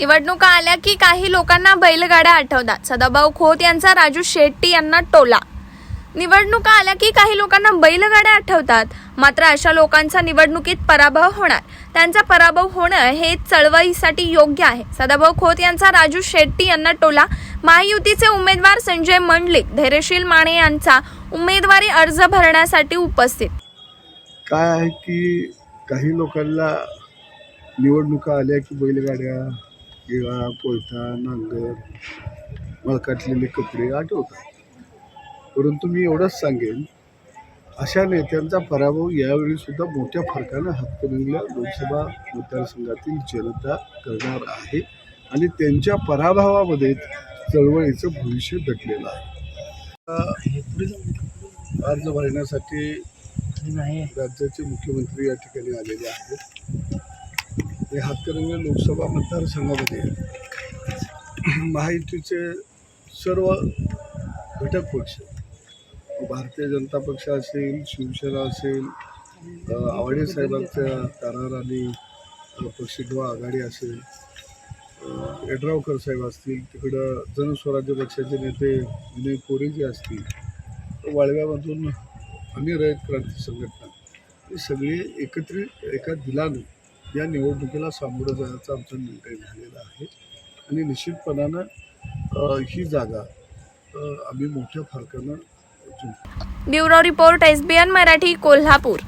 निवडणुका आल्या की काही लोकांना बैलगाड्या आठवतात. सदाभाऊ खोत यांचा राजू शेट्टी यांना टोला. निवडणुका आल्या की काही लोकांना बैलगाड्या आठवतात. मात्र अशा लोकांचा निवडणुकीत पराभव होणार. त्यांचा पराभव होणं हे चळवळीसाठी योग्य आहे. सदाभाऊ खोत यांचा राजू शेट्टी यांना टोला. महायुतीचे उमेदवार संजय मंडलिक धैर्यशील माने यांचा उमेदवारी अर्ज भरण्यासाठी उपस्थित. काय आहे की काही लोकांना निवडणुका आल्या की बैलगाड्या किंवा कोयता नांगर मळकाटलेले कपडे आठवतात. परंतु मी एवढंच सांगेन अशा नेत्यांचा पराभव यावेळी सुद्धा मोठ्या फरकानं हातकणंगल्या लोकसभा मतदारसंघातील जनता करणार आहे आणि त्यांच्या पराभवामध्ये चळवळीचं भविष्य दटलेलं आहे. अर्ज भरण्यासाठी राज्याचे मुख्यमंत्री या ठिकाणी आलेले आहेत. हे हातकणंगले लोकसभा मतदारसंघामध्ये महायुतीचे सर्व घटक पक्ष भारतीय जनता पक्ष असेल शिवसेना असेल आवाडे साहेबांचा करार आणि पक्ष किंवा आघाडी असेल यड्रावकर साहेब असतील तिकडं जनस्वराज्य पक्षाचे नेते विनय कोरेजी असतील वाळव्यामधून आणि रयत क्रांती संघटना ही सगळी एकत्रित एका दिलानं या निवडणुकीला सामोरं जाण्याचा आमचा निर्णय झालेला आहे. आणि निश्चितपणानं ही जागा आम्ही मोठ्या फरकानं जिंकू. Bureau report SBN Marathi Kolhapur.